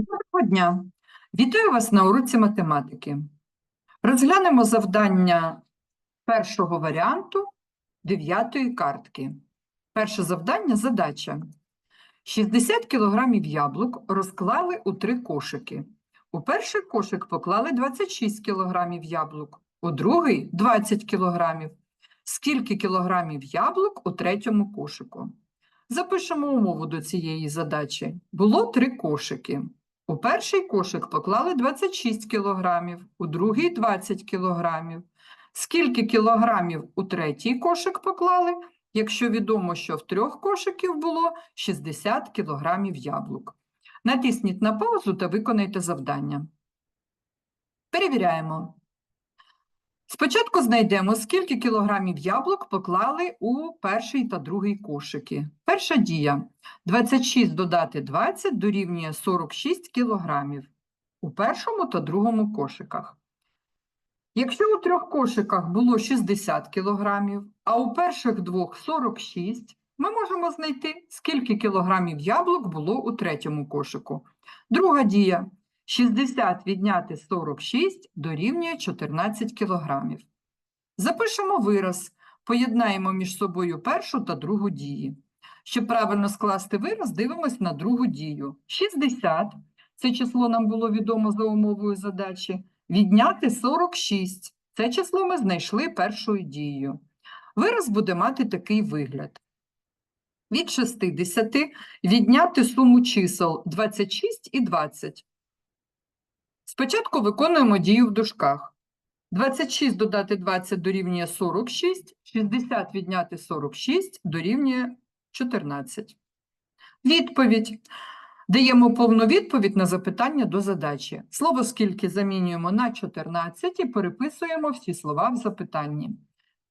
Доброго дня! Вітаю вас на уроці математики. Розглянемо завдання першого варіанту дев'ятої картки. Перше завдання – задача. 60 кг яблук розклали у три кошики. У перший кошик поклали 26 кг яблук, у другий – 20 кг. Скільки кілограмів яблук у третьому кошику? Запишемо умову до цієї задачі. Було три кошики. У перший кошик поклали 26 кілограмів, у другий 20 кілограмів. Скільки кілограмів у третій кошик поклали, якщо відомо, що в трьох кошиків було 60 кілограмів яблук? Натисніть на паузу та виконайте завдання. Перевіряємо. Спочатку знайдемо, скільки кілограмів яблук поклали у перший та другий кошики. Перша дія. 26 додати 20 дорівнює 46 кілограмів у першому та другому кошиках. Якщо у трьох кошиках було 60 кілограмів, а у перших двох 46, ми можемо знайти, скільки кілограмів яблук було у третьому кошику. Друга дія. 60 відняти 46 дорівнює 14 кілограмів. Запишемо вираз, поєднаємо між собою першу та другу дії. Щоб правильно скласти вираз, дивимось на другу дію. 60, це число нам було відомо за умовою задачі, відняти 46, це число ми знайшли першою дією. Вираз буде мати такий вигляд. Від 60 відняти суму чисел 26 і 20. Спочатку виконуємо дію в дужках. 26 додати 20 дорівнює 46, 60 відняти 46 дорівнює 14. Відповідь. Даємо повну відповідь на запитання до задачі. Слово «скільки» замінюємо на 14 і переписуємо всі слова в запитанні.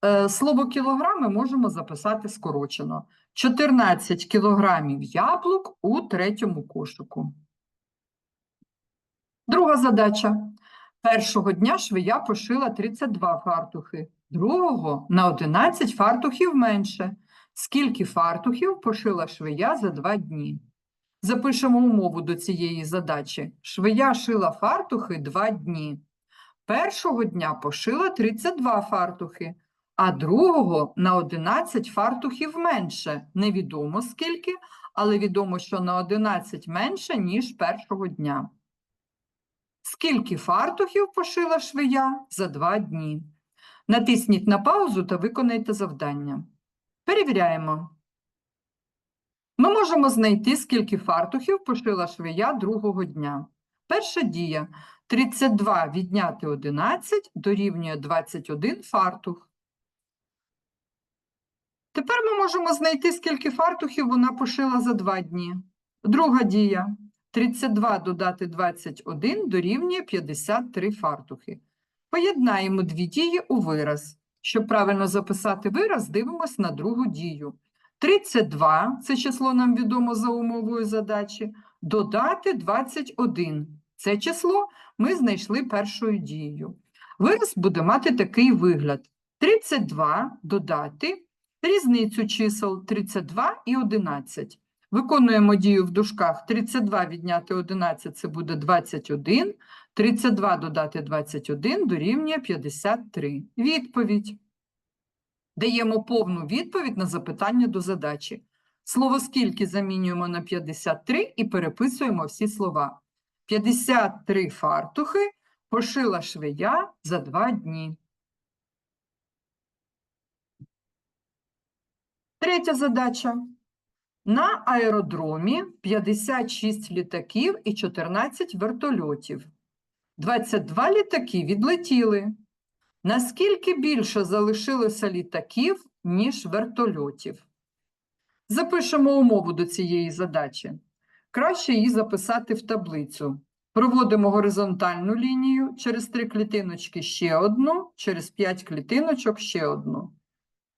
Е, Слово «кілограми» можемо записати скорочено. 14 кілограмів яблук у третьому кошику. Друга задача. Першого дня швея пошила 32 фартухи, другого на 11 фартухів менше. Скільки фартухів пошила швея за два дні? Запишемо умову до цієї задачі. Швея шила фартухи два дні. Першого дня пошила 32 фартухи, а другого на 11 фартухів менше. Невідомо скільки, але відомо, що на 11 менше, ніж першого дня. Скільки фартухів пошила швея за два дні? Натисніть на паузу та виконайте завдання. Перевіряємо. Ми можемо знайти, скільки фартухів пошила швея другого дня. Перша дія. 32 відняти 11 дорівнює 21 фартух. Тепер ми можемо знайти, скільки фартухів вона пошила за два дні. Друга дія. 32 додати 21 дорівнює 53 фартухи. Поєднаємо дві дії у вираз. Щоб правильно записати вираз, дивимось на другу дію. 32 – це число нам відомо за умовою задачі, додати 21. Це число ми знайшли першою дією. Вираз буде мати такий вигляд. 32 додати різницю чисел 32 і 11. Виконуємо дію в дужках 32 відняти 11 – це буде 21, 32 додати 21 дорівнює 53. Відповідь. Даємо повну відповідь на запитання до задачі. Слово «скільки» замінюємо на 53 і переписуємо всі слова. 53 фартухи пошила швея за два дні. Третя задача. На аеродромі 56 літаків і 14 вертольотів. 22 літаки відлетіли. Наскільки більше залишилося літаків, ніж вертольотів? Запишемо умову до цієї задачі. Краще її записати в таблицю. Проводимо горизонтальну лінію, через три клітиночки ще одну, через 5 клітиночок ще одну.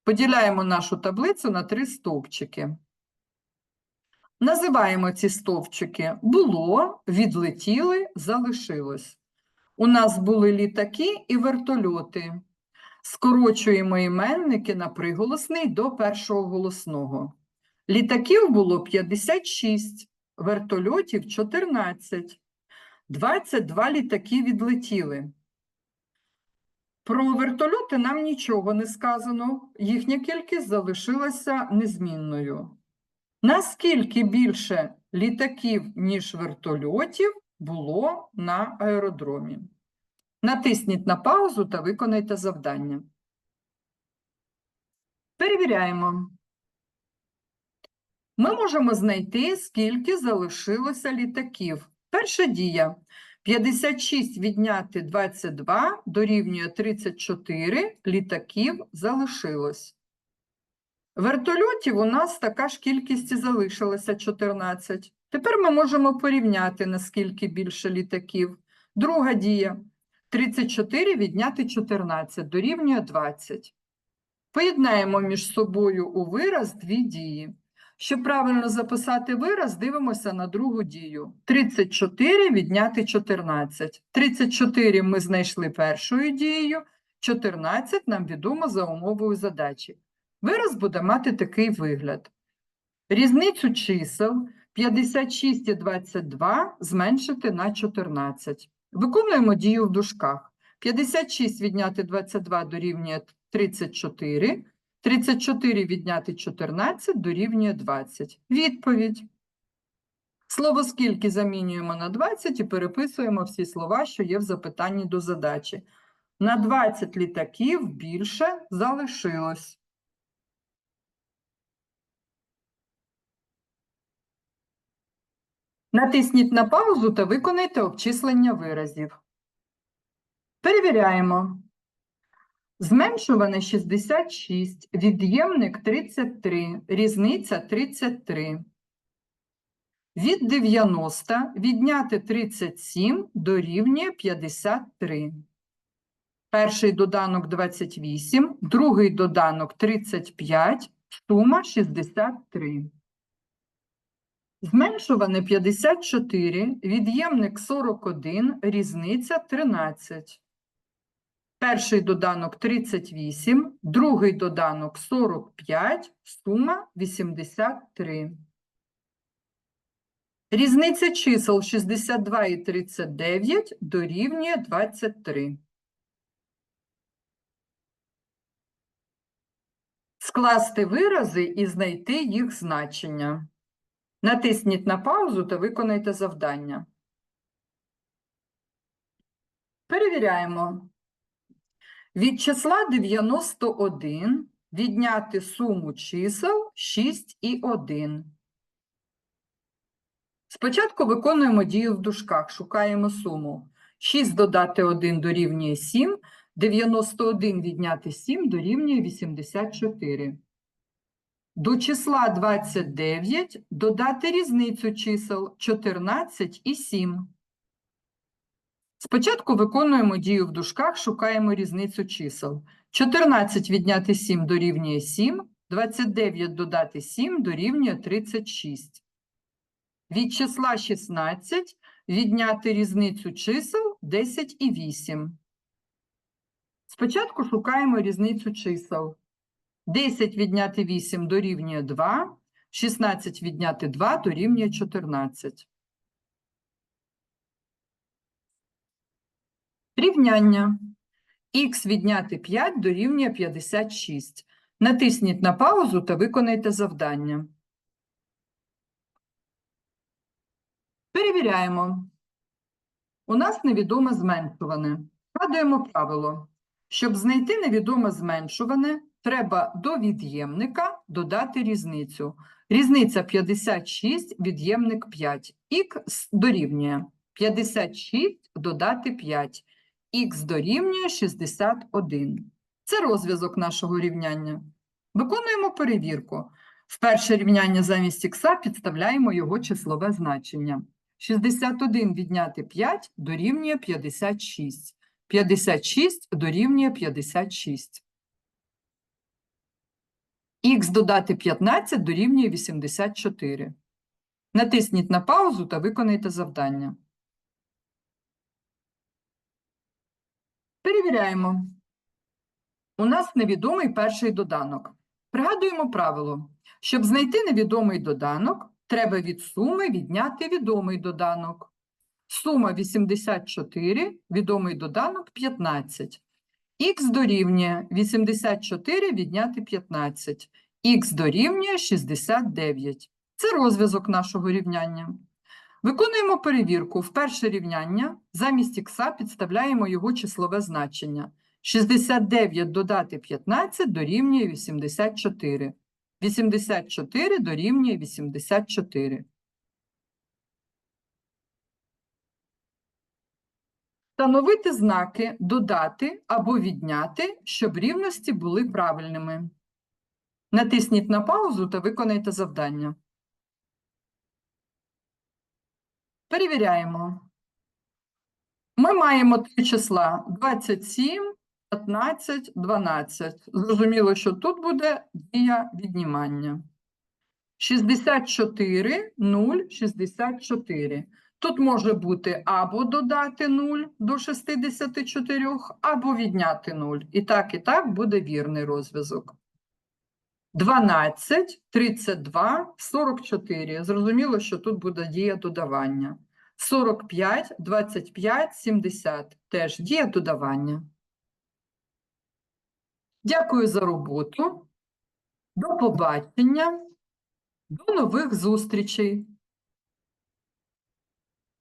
Поділяємо нашу таблицю на три стовпчики. Називаємо ці стовпчики було, відлетіли, залишилось. У нас були літаки і вертольоти. Скорочуємо іменники на приголосний до першого голосного. Літаків було 56, вертольотів 14. 22 літаки відлетіли. Про вертольоти нам нічого не сказано, їхня кількість залишилася незмінною. Наскільки більше літаків, ніж вертольотів, було на аеродромі? Натисніть на паузу та виконайте завдання. Перевіряємо. Ми можемо знайти, скільки залишилося літаків. Перша дія. 56 відняти 22 дорівнює 34 літаків залишилось. Вертольотів у нас така ж кількість і залишилася 14. Тепер ми можемо порівняти, наскільки більше літаків. Друга дія. 34 відняти 14 дорівнює 20. Поєднаємо між собою у вираз дві дії. Щоб правильно записати вираз, дивимося на другу дію. 34 відняти 14. 34 ми знайшли першою дією, 14 нам відомо за умовою задачі. Вираз буде мати такий вигляд. Різницю чисел 56 і 22 зменшити на 14. Виконуємо дію в дужках. 56 відняти 22 дорівнює 34. 34 відняти 14 дорівнює 20. Відповідь. Слово «скільки» замінюємо на 20 і переписуємо всі слова, що є в запитанні до задачі. На 20 літаків більше залишилось. Натисніть на паузу та виконайте обчислення виразів. Перевіряємо. Зменшуване 66, від'ємник 33, різниця 33. Від 90 відняти 37 дорівнює 53. Перший доданок 28, другий доданок 35, сума 63. Зменшуване 54, від'ємник 41, різниця 13. Перший доданок 38, другий доданок 45, сума 83. Різниця чисел 62 і 39 дорівнює 23. Скласти вирази і знайти їх значення. Натисніть на паузу та виконайте завдання. Перевіряємо. Від числа 91 відняти суму чисел 6 і 1. Спочатку виконуємо дію в дужках, шукаємо суму. 6 додати 1 дорівнює 7, 91 відняти 7 дорівнює 84. До числа 29 додати різницю чисел 14 і 7. Спочатку виконуємо дію в дужках, шукаємо різницю чисел. 14 відняти 7 дорівнює 7, 29 додати 7 дорівнює 36. Від числа 16 відняти різницю чисел 10 і 8. Спочатку шукаємо різницю чисел. 10 відняти 8 дорівнює 2, 16 відняти 2 дорівнює 14. Рівняння. Х відняти 5 дорівнює 56. Натисніть на паузу та виконайте завдання. Перевіряємо. У нас невідоме зменшуване. Згадуємо правило. Щоб знайти невідоме зменшуване, треба до від'ємника додати різницю. Різниця 56, від'ємник 5. Х дорівнює 56 додати 5. Х дорівнює 61. Це розв'язок нашого рівняння. Виконуємо перевірку. В перше рівняння замість х підставляємо його числове значення. 61 відняти 5 дорівнює 56. 56 дорівнює 56. Х додати 15 дорівнює 84. Натисніть на паузу та виконайте завдання. Перевіряємо. У нас невідомий перший доданок. Пригадуємо правило. Щоб знайти невідомий доданок, треба від суми відняти відомий доданок. Сума 84, відомий доданок 15. Х дорівнює 84 відняти 15. Х дорівнює 69. Це розв'язок нашого рівняння. Виконуємо перевірку. В перше рівняння замість х підставляємо його числове значення. 69 додати 15 дорівнює 84. 84 дорівнює 84. Встановити знаки додати або відняти, щоб рівності були правильними. Натисніть на паузу та виконайте завдання. Перевіряємо. Ми маємо три числа 27, 15, 12. Зрозуміло, що тут буде дія віднімання. 64, 0, 64. Тут може бути або додати 0 до 64, або відняти 0. І так, і так буде вірний розв'язок. 12, 32, 44. Зрозуміло, що тут буде дія додавання. 45, 25, 70. Теж дія додавання. Дякую за роботу. До побачення. До нових зустрічей.